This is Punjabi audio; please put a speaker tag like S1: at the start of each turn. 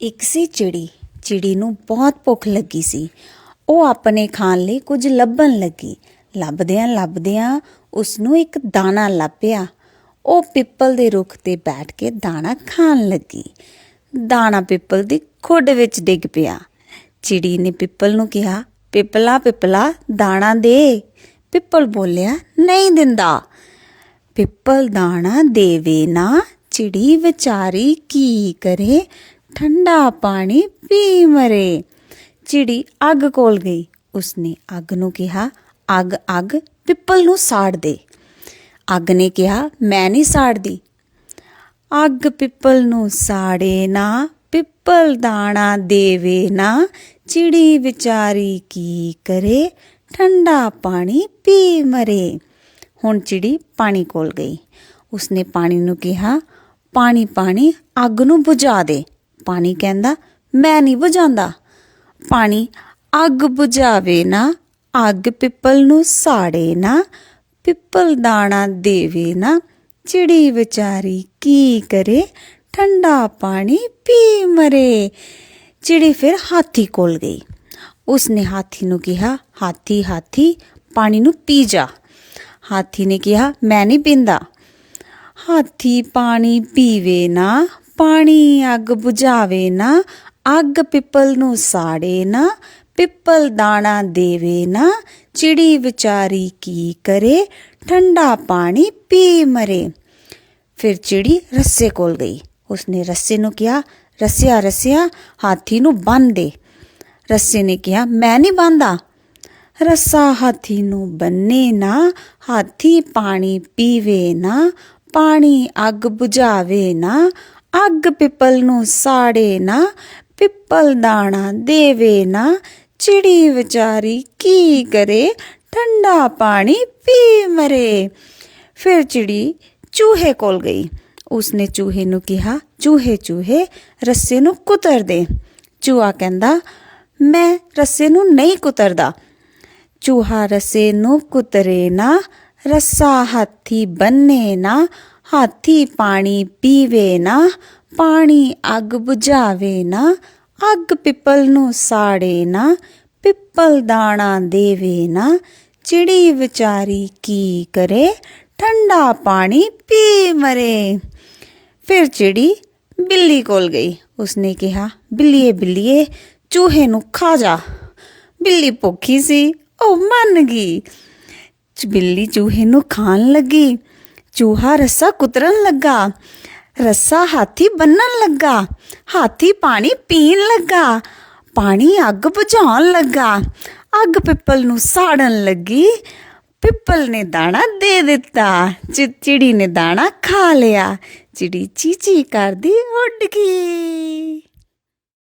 S1: ਇੱਕ ਸੀ ਚਿੜੀ। ਚਿੜੀ ਨੂੰ ਬਹੁਤ ਭੁੱਖ ਲੱਗੀ ਸੀ। ਉਹ ਆਪਣੇ ਖਾਣ ਲਈ ਕੁਝ ਲੱਭਣ ਲੱਗੀ। ਲੱਭਦਿਆਂ ਲੱਭਦਿਆਂ ਉਸ ਨੂੰ ਇੱਕ ਦਾਣਾ ਲੱਭਿਆ। ਉਹ ਪਿੱਪਲ ਦੇ ਰੁੱਖ ਤੇ ਬੈਠ ਕੇ ਦਾਣਾ ਖਾਣ ਲੱਗੀ। ਦਾਣਾ ਪਿੱਪਲ ਦੀ ਖੁੱਡ ਵਿੱਚ ਡਿੱਗ ਪਿਆ। ਚਿੜੀ ਨੇ ਪਿੱਪਲ ਨੂੰ ਕਿਹਾ, ਪਿੱਪਲਾ ਪਿੱਪਲਾ, ਦਾਣਾ ਦੇ। ਪਿੱਪਲ ਬੋਲਿਆ, ਨਹੀਂ ਦਿੰਦਾ। ਪਿੱਪਲ ਦਾਣਾ ਦੇਵੇ ਨਾ, ਚਿੜੀ ਵਿਚਾਰੀ ਕੀ ਕਰੇ? ਠੰਡਾ ਪਾਣੀ ਪੀ ਮਰੇ। ਚਿੜੀ ਅੱਗ ਕੋਲ ਗਈ। ਉਸਨੇ ਅੱਗ ਨੂੰ ਕਿਹਾ, ਅੱਗ ਅੱਗ, ਪਿੱਪਲ ਨੂੰ ਸਾੜ ਦੇ। ਅੱਗ ਨੇ ਕਿਹਾ, ਮੈਂ ਨਹੀਂ ਸਾੜਦੀ। ਅੱਗ ਪਿੱਪਲ ਨੂੰ ਸਾੜੇ ਨਾ, ਪਿੱਪਲ ਦਾਣਾ ਦੇਵੇ ਨਾ। ਚਿੜੀ ਵਿਚਾਰੀ ਕੀ ਕਰੇ? ਠੰਡਾ ਪਾਣੀ ਪੀ ਮਰੇ। ਹੁਣ ਚਿੜੀ ਪਾਣੀ ਕੋਲ ਗਈ। ਉਸਨੇ ਪਾਣੀ ਨੂੰ ਕਿਹਾ, ਪਾਣੀ ਪਾਣੀ, ਅੱਗ ਨੂੰ ਬੁਝਾ ਦੇ। ਪਾਣੀ ਕਹਿੰਦਾ, ਮੈਂ ਨਹੀਂ ਬੁਝਾਉਂਦਾ। ਪਾਣੀ, ਅੱਗ ਬੁਝਾਵੇ ਨਾ, ਅੱਗ ਪਿੱਪਲ ਨੂੰ ਸਾੜੇ ਨਾ, ਪਿੱਪਲ ਦਾਣਾ ਦੇਵੇ ਨਾ ਚਿੜੀ ਵਿਚਾਰੀ ਕੀ ਕਰੇ, ਠੰਡਾ ਪਾਣੀ ਪੀ ਮਰੇ। ਚਿੜੀ ਫਿਰ ਹਾਥੀ ਕੋਲ ਗਈ। ਉਸਨੇ ਹਾਥੀ ਨੂੰ ਕਿਹਾ, ਹਾਥੀ ਹਾਥੀ, ਪਾਣੀ ਨੂੰ ਪੀ ਜਾ। ਹਾਥੀ ਨੇ ਕਿਹਾ, ਮੈਂ ਨਹੀਂ ਪੀਂਦਾ। ਹਾਥੀ, ਪਾਣੀ ਪੀਵੇ ਨਾ ਪਾਣੀ ਅੱਗ ਬੁਝਾਵੇ ਨਾ, ਅੱਗ ਪਿੱਪਲ ਨੂੰ ਸਾੜੇ ਨਾ, ਪਿੱਪਲ ਦਾਣਾ ਦੇਵੇ ਨਾ, ਚਿੜੀ ਵਿਚਾਰੀ ਕੀ ਕਰੇ, ਠੰਡਾ ਪਾਣੀ ਪੀ ਮਰੇ। ਫਿਰ ਚਿੜੀ ਰੱਸੇ ਕੋਲ ਗਈ। ਉਸਨੇ ਰੱਸੇ ਨੂੰ ਕਿਹਾ, ਰੱਸਿਆ ਰੱਸਿਆ, ਹਾਥੀ ਨੂੰ ਬੰਨ ਦੇ। ਰੱਸੇ ਨੇ ਕਿਹਾ, ਮੈਂ ਨਹੀਂ ਬੰਦਾ ਰੱਸਾ ਹਾਥੀ ਨੂੰ ਬੰਨੇ ਨਾ, ਹਾਥੀ ਪਾਣੀ ਪੀਵੇ ਨਾ, ਪਾਣੀ ਅੱਗ ਬੁਝਾਵੇ ਨਾ ਅੱਗ ਪਿੱਪਲ ਨੂੰ ਸਾੜੇ ਨਾ, ਪਿੱਪਲ ਦਾਣਾ ਦੇਵੇ ਨਾ। ਚਿੜੀ ਵਿਚਾਰੀ ਕੀ ਕਰੇ? ਠੰਡਾ ਪਾਣੀ ਪੀ ਮਰੇ। ਫਿਰ ਚਿੜੀ ਚੂਹੇ ਕੋਲ ਗਈ। ਉਸਨੇ ਚੂਹੇ ਨੂੰ ਕਿਹਾ, ਚੂਹੇ ਚੂਹੇ, ਰੱਸੇ ਨੂੰ ਕੁਤਰ ਦੇ। ਚੂਹਾ ਕਹਿੰਦਾ, ਮੈਂ ਰੱਸੇ ਨੂੰ ਨਹੀਂ ਕੁਤਰਦਾ। ਚੂਹਾ ਰੱਸੇ ਨੂੰ ਕੁਤਰੇ ਨਾ, ਰੱਸਾ ਹਾਥੀ ਬੰਨੇ ਨਾ। ਹਾਥੀ ਪਾਣੀ ਪੀਵੇ ਨਾ, ਪਾਣੀ ਅੱਗ ਬੁਝਾਵੇ ਨਾ, ਅੱਗ ਪਿੱਪਲ ਨੂੰ ਸਾੜੇ ਨਾ, ਪਿੱਪਲ ਦਾਣਾ ਦੇਵੇ ਨਾ ਚਿੜੀ ਵਿਚਾਰੀ ਕੀ ਕਰੇ, ਠੰਡਾ ਪਾਣੀ ਪੀ ਮਰੇ। ਫਿਰ ਚਿੜੀ ਬਿੱਲੀ ਕੋਲ ਗਈ। ਉਸਨੇ ਕਿਹਾ, ਬਿੱਲੀਏ ਬਿੱਲੀਏ, ਚੂਹੇ ਨੂੰ ਖਾ ਜਾ। ਬਿੱਲੀ ਭੁੱਖੀ ਸੀ, ਉਹ ਮੰਨ ਗਈ। ਬਿੱਲੀ ਚੂਹੇ ਨੂੰ ਖਾਣ ਲੱਗੀ। ਚੂਹਾ ਰੱਸਾ ਕੁਤਰਨ ਲੱਗਾ। ਰੱਸਾ ਹਾਥੀ ਬੰਨਣ ਲੱਗਾ। ਹਾਥੀ ਪਾਣੀ ਪੀਣ ਲੱਗਾ। ਪਾਣੀ ਅੱਗ ਬੁਝਾਉਣ ਲੱਗਾ। ਅੱਗ ਪਿੱਪਲ ਨੂੰ ਸਾੜਨ ਲੱਗੀ। ਪਿੱਪਲ ਨੇ ਦਾਣਾ ਦੇ ਦਿੱਤਾ। ਚਿ- ਚਿੜੀ ਨੇ ਦਾਣਾ ਖਾ ਲਿਆ। ਚਿੜੀ ਚੀਚੀ ਕਰਦੀ ਉੱਡ ਗਈ।